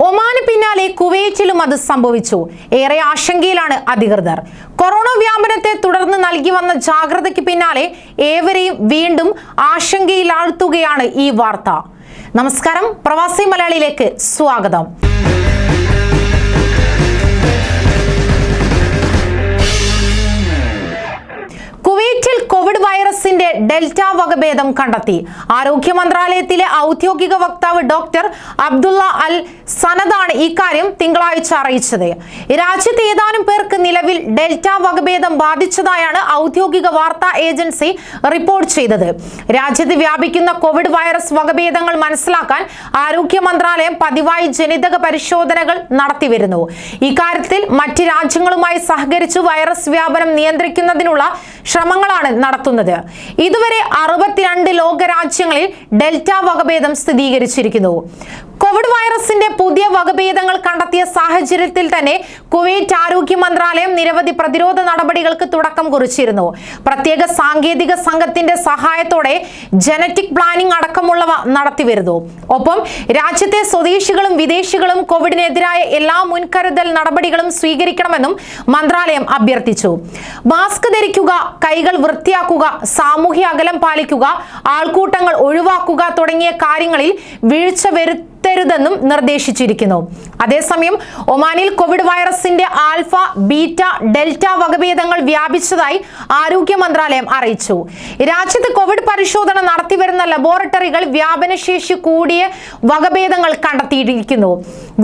ഒമാന് പിന്നാലെ കുവൈറ്റിലും അത് സംഭവിച്ചു. ഏറെ ആശങ്കയിലാണ് അധികൃതർ. കൊറോണ വ്യാപനത്തെ തുടർന്ന് നൽകി വന്ന ജാഗ്രതയ്ക്ക് പിന്നാലെ ഏവരെയും വീണ്ടും ആശങ്കയിലാഴ്ത്തുകയാണ് ഈ വാർത്ത. നമസ്കാരം. പ്രവാസി മലയാളിയിലേക്ക് സ്വാഗതം. ഡെൽറ്റ വകഭേദം കണ്ടെത്തി. ആരോഗ്യ മന്ത്രാലയത്തിലെ ഔദ്യോഗിക വക്താവ് ഡോക്ടർ അബ്ദുള്ള അൽ സനദാണ് ഇക്കാര്യം തിങ്കളാഴ്ച അറിയിച്ചത്. രാജ്യത്ത് ഏതാനും പേർക്ക് നിലവിൽ ഡെൽറ്റ വകഭേദം ബാധിച്ചതായാണ് ഔദ്യോഗിക വാർത്താ ഏജൻസി റിപ്പോർട്ട് ചെയ്തത്. രാജ്യത്ത് വ്യാപിക്കുന്ന കോവിഡ് വൈറസ് വകഭേദങ്ങൾ മനസ്സിലാക്കാൻ ആരോഗ്യ മന്ത്രാലയം പതിവായി ജനിതക പരിശോധനകൾ നടത്തിവരുന്നു. ഇക്കാര്യത്തിൽ മറ്റ് രാജ്യങ്ങളുമായി സഹകരിച്ച് വൈറസ് വ്യാപനം നിയന്ത്രിക്കുന്നതിനുള്ള ശ്രമങ്ങളാണ് നടത്തുന്നത്. ഇതുവരെ അറുപത്തിരണ്ട് ലോകരാജ്യങ്ങളിൽ ഡെൽറ്റ വകഭേദം സ്ഥിരീകരിച്ചിരിക്കുന്നു. കോവിഡ് വൈറസിന്റെ പുതിയ വകഭേദങ്ങൾ കണ്ടെത്തിയ സാഹചര്യത്തിൽ തന്നെ കുവൈറ്റ് ആരോഗ്യ മന്ത്രാലയം നിരവധി പ്രതിരോധ നടപടികൾക്ക് തുടക്കം കുറിച്ചിരുന്നു. പ്രത്യേക സാങ്കേതിക സംഘത്തിന്റെ സഹായത്തോടെ ജനറ്റിക് പ്ലാനിംഗ് അടക്കമുള്ളവ നടത്തിവരുന്നു. ഒപ്പം രാജ്യത്തെ സ്വദേശികളും വിദേശികളും കോവിഡിനെതിരായ എല്ലാ മുൻകരുതൽ നടപടികളും സ്വീകരിക്കണമെന്നും മന്ത്രാലയം അഭ്യർത്ഥിച്ചു. മാസ്ക് ധരിക്കുക കൈകൾ വൃത്തിയാക്കുക സാമൂഹ്യ അകലം പാലിക്കുക ആൾക്കൂട്ടങ്ങൾ ഒഴിവാക്കുക തുടങ്ങിയ കാര്യങ്ങളിൽ വീഴ്ച വരുത്തരുതെന്നും നിർദ്ദേശിച്ചിരിക്കുന്നു. അതേസമയം ഒമാനിൽ കോവിഡ് വൈറസിന്റെ ആൽഫ ബീറ്റ ഡെൽറ്റ വകഭേദങ്ങൾ വ്യാപിച്ചതായി ആരോഗ്യ മന്ത്രാലയം അറിയിച്ചു. രാജ്യത്ത് കോവിഡ് പരിശോധന നടത്തിവരുന്ന ലബോറട്ടറികൾ വ്യാപനശേഷി കൂടിയ വകഭേദങ്ങൾ കണ്ടെത്തിയിരിക്കുന്നു.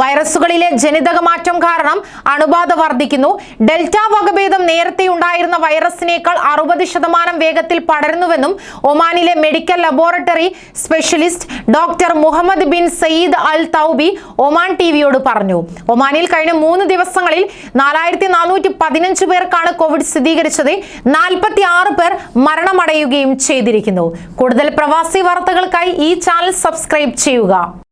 വൈറസുകളിലെ ജനിതക മാറ്റം കാരണം അണുബാധ വർദ്ധിക്കുന്നു. ഡെൽറ്റ വകഭേദം നേരത്തെ ഉണ്ടായിരുന്ന വൈറസിനേക്കാൾ അറുപത് ശതമാനം വേഗത്തിൽ പടരുന്നുവെന്നും ഒമാനിലെ medical laboratory specialist doctor Muhammad bin Sayyid Al Toubi Oman ടിവിയോട് പറഞ്ഞു. ഒമാനിൽ കഴിഞ്ഞ മൂന്ന് ദിവസങ്ങളിൽ നാലായിരത്തി നാനൂറ്റി പതിനഞ്ച് പേർക്കാണ് കോവിഡ് സ്ഥിരീകരിച്ചത്. നാൽപ്പത്തി ആറ് പേർ മരണമടയുകയും ചെയ്തിരിക്കുന്നു. കൂടുതൽ പ്രവാസി വാർത്തകൾക്കായി ഈ ചാനൽ സബ്സ്ക്രൈബ് ചെയ്യുക.